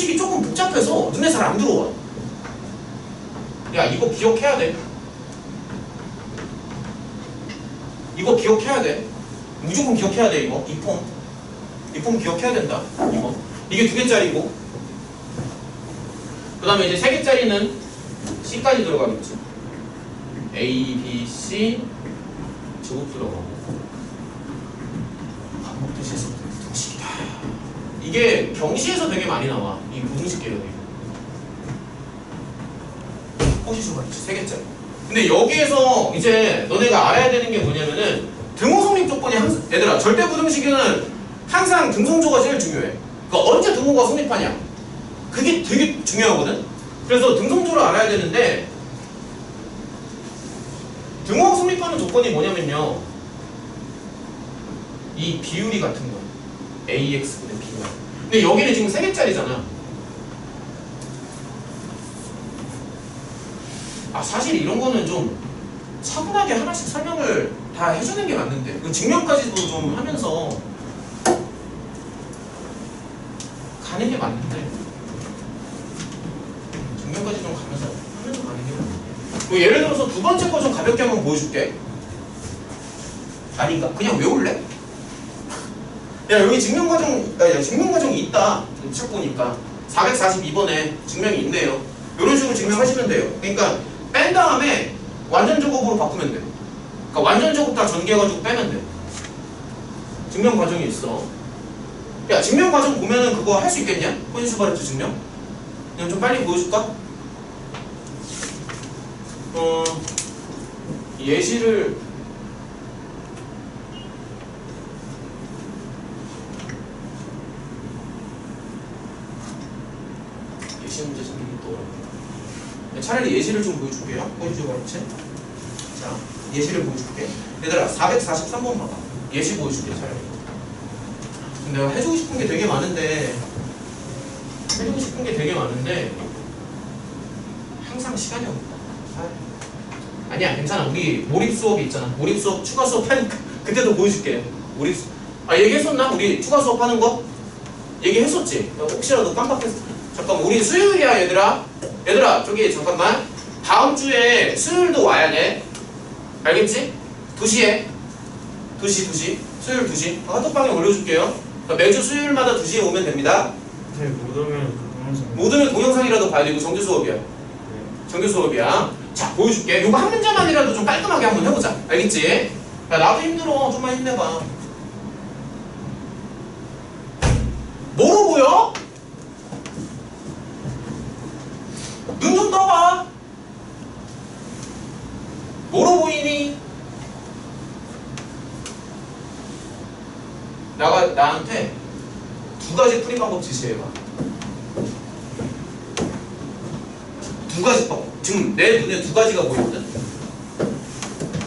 부등식이 조금 복잡해서 눈에 잘 안 들어와. 야 이거 기억해야 돼. 이거 기억해야 돼. 무조건 기억해야 돼 이거 이 폼. 이 폼 기억해야 된다. 이거 이게 두 개짜리고. 그 다음에 이제 세 개짜리는 C까지 들어가겠지. A, B, C 제곱 들어가고. 반복듯이 해서 부등식이다. 이게 경시에서 되게 많이 나와. 이 부등식 계열이. 호시수가 세 개짜리. 근데 여기에서 이제 너네가 알아야 되는 게 뭐냐면은 등호성립 조건이 항상 얘들아 절대 부등식은 항상 등성조가 제일 중요해. 그러니까 언제 등호가 성립하냐? 그게 되게 중요하거든. 그래서 등성조를 알아야 되는데 등호 성립하는 조건이 뭐냐면요. 이 비율이 같은 거. AX분의 B가. 근데 여기는 지금 세 개짜리잖아. 아 사실 이런 거는 좀 차분하게 하나씩 설명을 다 해주는 게 맞는데 그 증명까지도 좀 하면서 가는 게 맞는데 증명까지 좀 가면서 하면서 가는 게 맞는데 뭐 예를 들어서 두 번째 거 좀 가볍게 한번 보여줄게 아닌가? 그냥 외울래? 야 여기 증명과정 야, 야, 증명과정이 있다. 책 보니까. 442번에 증명이 있네요. 이런 식으로 증명하시면 돼요. 그러니까 뺀 다음에 완전 제곱으로 바꾸면 돼 그러니까 완전 제곱 다 전개해가지고 빼면 돼 증명 과정이 있어. 야 증명 과정 보면은 그거 할 수 있겠냐? 혼수 바르트 증명? 그냥 좀 빨리 보여줄까? 어 예시를 예시 문제 생기기 또 어렵다. 차라리 예시를 좀 보여줄게요. 혼수 바르트 자 예시를 보여줄게. 얘들아 443번 봐봐. 예시 보여줄게 차라리. 내가 해주고 싶은 게 되게 많은데 해주고 싶은 게 되게 많은데 항상 시간이 없다. 아, 아니야 괜찮아 우리 몰입 수업이 있잖아 몰입 수업 추가 수업 한 그때도 보여줄게 수... 아 얘기했었나 우리 추가 수업 하는 거 얘기했었지 혹시라도 깜빡했어 잠깐만 우리 수요일이야 얘들아 얘들아 저기 잠깐만 다음 주에 수요일도 와야 돼 알겠지 2시에 2시 2시 수요일 2시 카톡방에 올려줄게요 그러니까 매주 수요일마다 2시에 오면 됩니다 네, 못 오면 동영상. 못 오면 동영상이라도 봐야 되고 정규 수업이야 네. 정규 수업이야. 자, 보여줄게. 이거 한 문제만이라도 좀 깔끔하게 한번 해보자. 알겠지? 야, 나도 힘들어. 좀만 힘내봐. 뭐로 보여? 눈 좀 떠봐. 뭐로 보이니? 나가, 나한테 두 가지 지시해봐. 두 가지 방 지금 내 눈에 두 가지가 보이거든.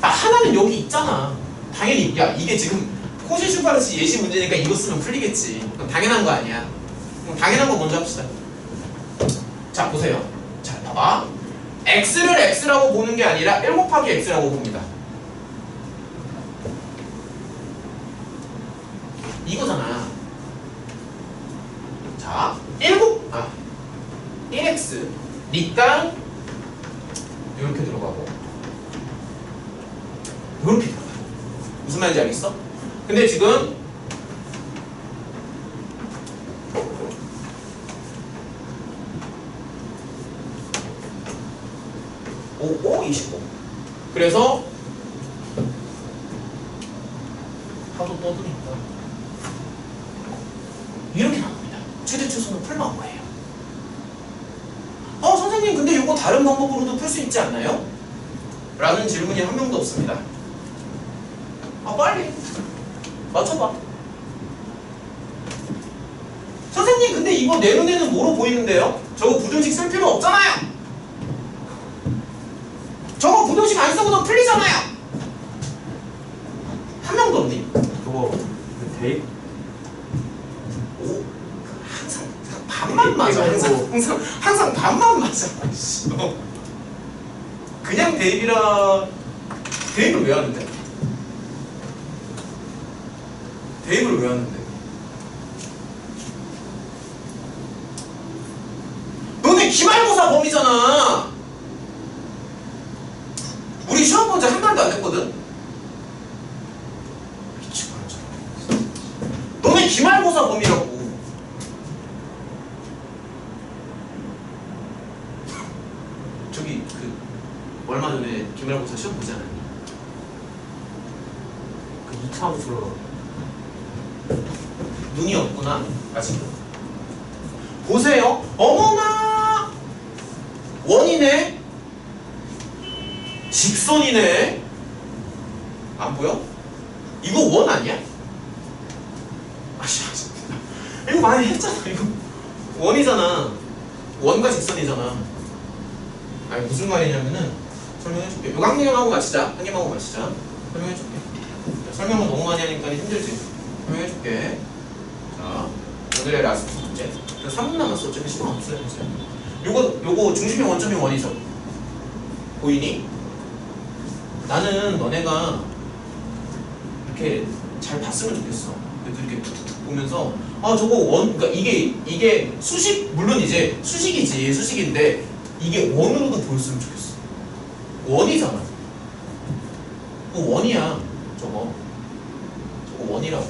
아 하나는 여기 있잖아. 당연히 야 이게 지금 코시 슈파르스 예시 문제니까 이거 쓰면 풀리겠지. 당연한 거 아니야. 당연한 거 먼저 합시다. 자 보세요. 자 봐봐. x를 x라고 보는 게 아니라 1 곱하기 x라고 봅니다. 이거잖아. 자, 1 곱, 아, 1x 니까 이렇게 들어가고 이렇게 들어가. 무슨 말인지 알겠어? 근데 지금 오, 오, 25. 그래서 하도 떠드니까 이렇게 나옵니다. 최대 추수는 풀만 거예요. 어 선생님 근데 이거 다른 방법으로도 풀 수 있지 않나요? 라는 질문이 한 명도 없습니다 아 빨리 맞춰봐 선생님 근데 이거 내 눈에는 뭐로 보이는데요? 저거 부등식 쓸 필요 없잖아요 저거 부등식 안 쓰고도 풀리잖아요 한 명도 없니? 그거 그 데이 오 항상 반만 맞아 항상 항상 반만 맞아 씨. 어. 그냥 대입이라 대입을 왜 하는데? 대입을 왜 하는데? 너네 기말고사 범위잖아. 우리 시험 문제 한 달도 안 됐거든. 미치고. 너네 기말고사 범위라고. 저기 그 얼마 전에 기말고사 시험 않았니? 그 2차로 들어가. 눈이 없구나 아직 보세요 어머나 원이네 직선이네 안 보여? 이거 원 아니야? 아씨 아씨. 이거 많이 했잖아 이거 원이잖아 원과 직선이잖아 아니 무슨 말이냐면은 설명해줄게 이거 한 개만 하고 마치자 한 개만 하고 마치자 설명해줄게 설명을 너무 많이 하니까 힘들지 설명해줄게 자, 오늘의 라스트 문제. 3분 남았어. 어차피 시간 없어요. 이제. 요거, 요거 중심의 원점이 원이죠. 보이니? 나는 너네가 이렇게 잘 봤으면 좋겠어. 그래도 이렇게 툭툭툭 보면서 아 저거 원, 그러니까 이게 이게 수식 물론 이제 수식이지 수식인데 이게 원으로도 보였으면 좋겠어. 원이잖아. 그 원이야. 저거. 저거 원이라고.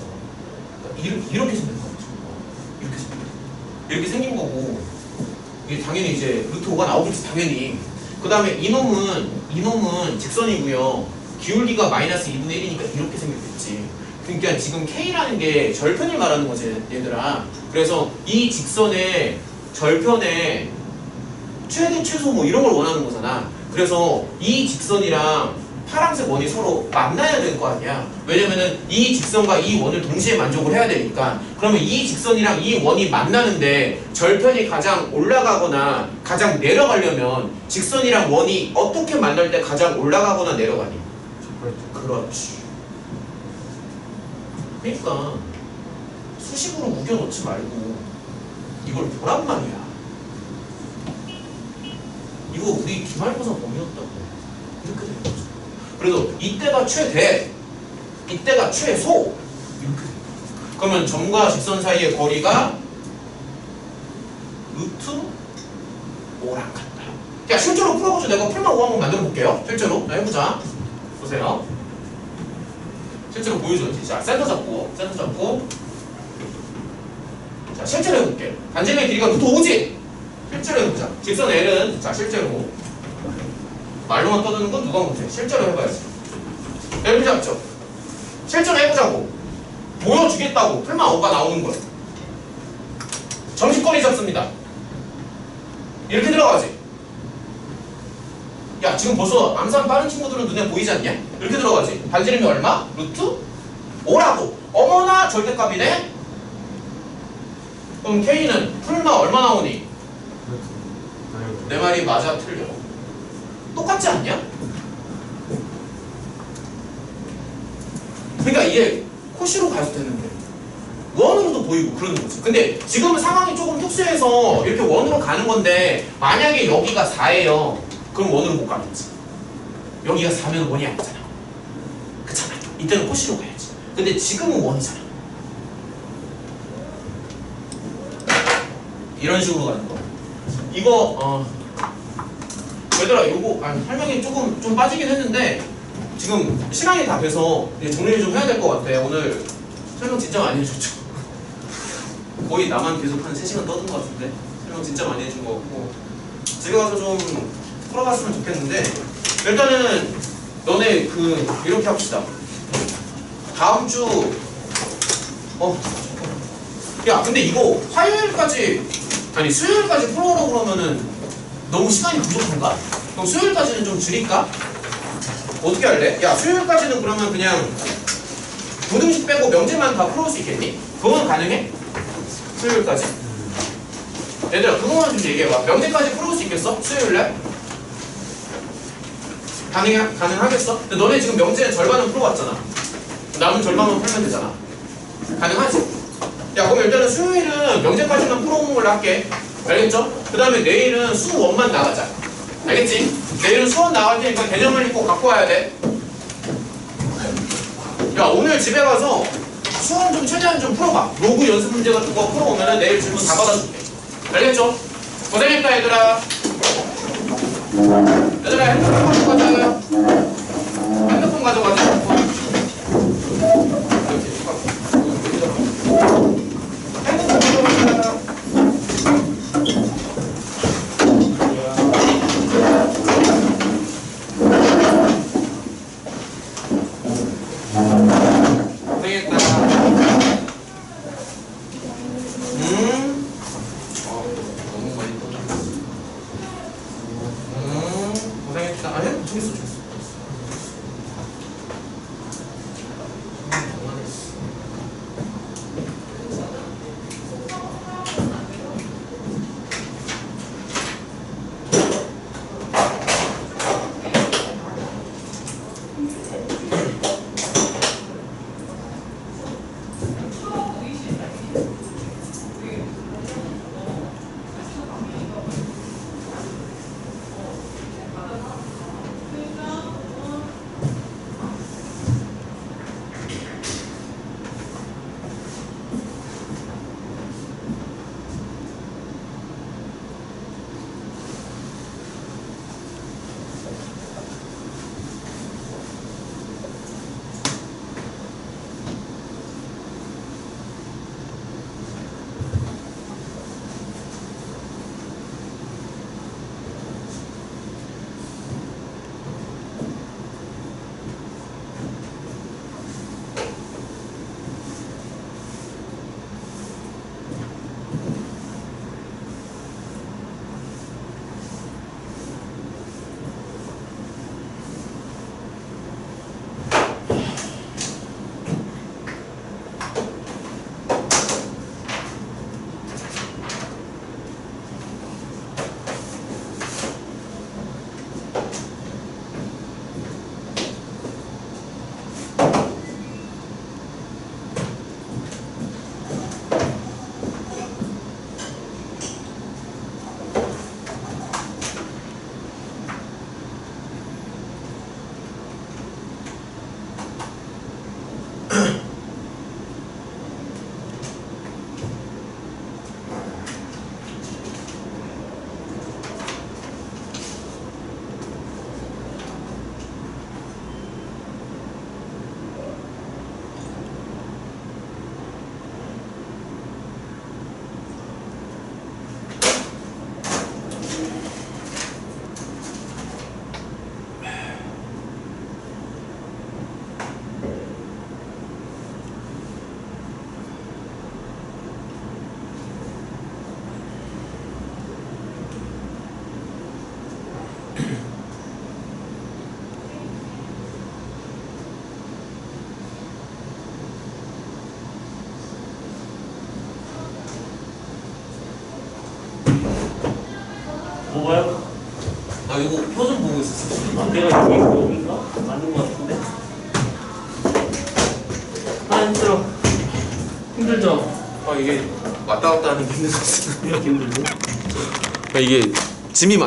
그러니까 이렇게, 이렇게 생긴 거죠. 이렇게 생긴 거. 이렇게 생긴 거고 이게 당연히 이제 루트 5가 나오겠지 당연히. 그 다음에 이놈은 이놈은 직선이고요. 기울기가 마이너스 2분의 1이니까 이렇게 생겼겠지. 그러니까 지금 K라는 게 절편을 말하는 거지 얘들아. 그래서 이 직선의 절편의 최대 최소 뭐 이런 걸 원하는 거잖아. 그래서 이 직선이랑 파란색 원이 서로 만나야 될 거 아니야. 왜냐면은 이 직선과 이 원을 동시에 만족을 해야 되니까. 그러면 이 직선이랑 이 원이 만나는데 절편이 가장 올라가거나 가장 내려가려면 직선이랑 원이 어떻게 만날 때 가장 올라가거나 내려가니? 그렇지. 그러니까 수식으로 우겨놓지 말고 이걸 보란 말이야. 이거 우리 기말고사 범위였다고. 이렇게 되는 거죠. 그래서 이때가 최대, 이때가 최소 이렇게. 그러면 점과 직선 사이의 거리가 루트 5랑 같다. 야 실제로 풀어보죠. 내가 풀만 5 한번 만들어 볼게요. 실제로 자, 해보자. 보세요. 실제로 보여줘야지. 자, 센터 잡고, 센터 잡고. 자, 실제로 해볼게. 반지름의 길이가 루트 5지? 실제로 해보자. 직선 L은, 자, 실제로. 말로만 떠드는 건 누가 못해. 실제로 해봐야지. L 잡죠? 실제로 해보자고. 보여주겠다고. 풀만 5가 나오는 거야. 정식거리 잡습니다. 이렇게 들어가지. 야 지금 벌써 암산 빠른 친구들은 눈에 보이지 않냐? 이렇게 들어가지 반지름이 얼마? 루트 5라고 어머나 절대값이네? 그럼 K는 풀마 얼마 나오니? 내 말이 맞아 틀려? 똑같지 않냐? 그러니까 이게 코시로 가서 되는데. 원으로도 보이고 그러는 거지. 근데 지금은 상황이 조금 특수해서 이렇게 원으로 가는 건데 만약에 여기가 4예요. 그럼 원으로 못 가겠지. 여기가 4면 원이 아니잖아. 그렇잖아 이때는 코시로 가야지. 근데 지금은 원이잖아 이런 식으로 가는 거. 이거 어 얘들아 요거 아, 설명이 조금 좀 빠지긴 했는데 지금 시간이 다 돼서 이제 정리를 좀 해야 될 것 같아. 오늘 설명 진짜 많이 해줬죠. 거의 나만 계속 한 3시간 떠든 것 같은데 설명 진짜 많이 해준 것 같고. 집에 가서 좀 풀어봤으면 좋겠는데 일단은 너네 그 이렇게 합시다. 다음 주 어? 야 근데 이거 화요일까지 아니 수요일까지 풀어오라고 그러면은 너무 시간이 부족한가? 그럼 수요일까지는 좀 줄일까? 어떻게 할래? 야 수요일까지는 그러면 그냥 부등식 빼고 명제만 다 풀어올 수 있겠니? 그건 가능해? 수요일까지? 얘들아 그거만 좀 얘기해봐 명제까지 풀어올 수 있겠어? 수요일날? 가능해, 가능하겠어? 근데 너네 지금 명제 절반은 풀어왔잖아 남은 절반만 풀면 되잖아 가능하지? 야 그럼 일단은 수요일은 명제까지만 풀어오는 걸로 할게 알겠죠? 그 다음에 내일은 수원만 나가자 알겠지? 내일은 수원 나갈 테니까 개념을 읽고 갖고 와야 돼. 야 오늘 집에 가서 수원 좀 최대한 좀 풀어봐. 로그 연습 문제 같은 거 풀어오면은 내일 질문 다 받아줄게. 알겠죠? 고생했다 얘들아 얘들아 핸드폰 가져가자 핸드폰 가져가자 핸드폰 이렇게 핸드폰 가져가자 고생했다 음 어, 너무 많이 떠들었어 음 고 뭐가요? 아 이거 표좀 보고 있었어 아, 내가 여기 여기가 맞는 것 같은데. 아 힘들어. 힘들죠. 아 이게 왔다 갔다 하는 게 힘들었어 이렇게 힘들고. 이게 짐이 많